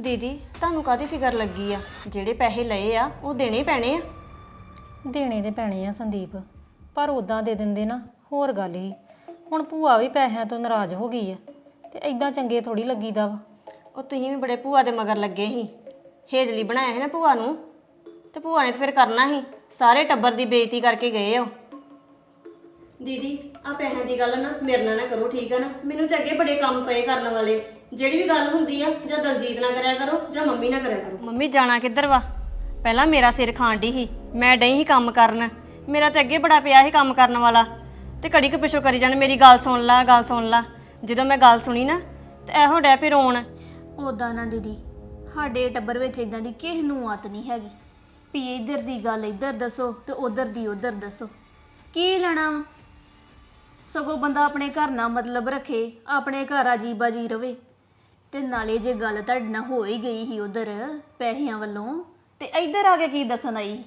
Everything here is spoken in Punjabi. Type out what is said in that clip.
ਦੀਦੀ ਤੁਹਾਨੂੰ ਕਾਹਦੀ ਫਿਕਰ ਲੱਗੀ ਆ? ਜਿਹੜੇ ਪੈਸੇ ਲਏ ਆ ਉਹ ਦੇਣੇ ਹੀ ਪੈਣੇ ਆ? ਦੇਣੇ ਤੇ ਪੈਣੇ ਆ ਸੰਦੀਪ ਪਰ ਉਦਾਂ ਦੇ ਦਿੰਦੇ ਨਾ ਹੋਰ ਗੱਲ ਹੀ। ਹੁਣ ਭੂਆ ਵੀ ਪੈਸਿਆਂ ਤੋਂ ਨਾਰਾਜ਼ ਹੋ ਗਈ ਆ ਤੇ ਐਦਾਂ ਚੰਗੇ ਥੋੜੀ ਲੱਗੀਦਾ ਵਾ। ਉਹ ਤੁਸੀਂ ਵੀ ਬੜੇ ਭੂਆ ਦੇ ਮਗਰ ਲੱਗੇ ਸੀ। ਹੇਜਲੀ ਬਣਾਇਆ ਸੀ ਨਾ ਭੂਆ ਨੂੰ ਤੇ ਭੂਆ ਨੇ ਤਾਂ ਫਿਰ ਕਰਨਾ ਸੀ। ਸਾਰੇ ਟੱਬਰ ਦੀ ਬੇਇੱਜ਼ਤੀ ਕਰਕੇ ਗਏ ਹੋ ਦੀਦੀ ਆ ਪੈਸਿਆਂ ਦੀ ਗੱਲ ਨਾ ਮੇਰੇ ਨਾਲ ਨਾ ਕਰੋ ਠੀਕ ਆ ਨਾ? ਮੈਨੂੰ ਤੇ ਅੱਗੇ ਬੜੇ ਕੰਮ ਪਏ ਕਰਨ ਵਾਲੇ। ਜਿਹੜੀ ਵੀ ਗੱਲ ਹੁੰਦੀ ਆ ਜਾਂ ਦਲਜੀਤ ਨਾਲ ਕਰਿਆ ਕਰੋ ਜਾਂ ਮੰਮੀ ਨਾਲ ਕਰਿਆ ਕਰੋ। ਮੰਮੀ ਜਾਣਾ ਕਿੱਧਰ ਵਾ? ਪਹਿਲਾਂ ਮੇਰਾ ਸਿਰ ਖਾਣ ਡਈ ਸੀ ਮੈਂ ਡਈ ਸੀ ਕੰਮ ਕਰਨ। ਮੇਰਾ ਤੇ ਅੱਗੇ ਬੜਾ ਪਿਆ ਸੀ ਕੰਮ ਕਰਨ ਵਾਲਾ। ਤੇ ਘੜੀ ਕੁ ਪਿਛੋ ਕਰੀ ਜਾਣ ਮੇਰੀ ਗੱਲ ਸੁਣ ਲਾ ਗੱਲ ਸੁਣ ਲਾ। ਜਦੋਂ ਮੈਂ ਗੱਲ ਸੁਣੀ ਨਾ ਤੇ ਇਹੋ ਡੈ ਪਈ ਰੋਣ। ਉਦਾਂ ਨਾ ਦੀਦੀ ਸਾਡੇ ਟੱਬਰ ਵਿੱਚ ਇਦਾਂ ਦੀ ਕਿਸੇ ਨੂੰ ਆਤ ਨਹੀਂ ਹੈਗੀ। ਵੀ ਇੱਧਰ ਦੀ ਗੱਲ ਇੱਧਰ ਦੱਸੋ ਤੇ ਉਧਰ ਦੀ ਉਧਰ ਦੱਸੋ। ਕੀ ਲੈਣਾ ਵਾ? ਸਗੋਂ ਬੰਦਾ ਆਪਣੇ ਘਰ ਨਾਲ ਮਤਲਬ ਰੱਖੇ, ਆਪਣੇ ਘਰ ਆਜੀਬਾਜੀ ਰਵੇ। ਤੇ ਨਾਲੇ ਜੇ ਗੱਲ ਤੁਹਾਡੇ ਨਾਲ ਹੋ ਹੀ ਗਈ ਸੀ ਉਧਰ ਪੈਸਿਆਂ ਵੱਲੋਂ, ਤੇ ਇੱਧਰ ਆ ਕੇ ਕੀ ਦੱਸਣ ਆਈ?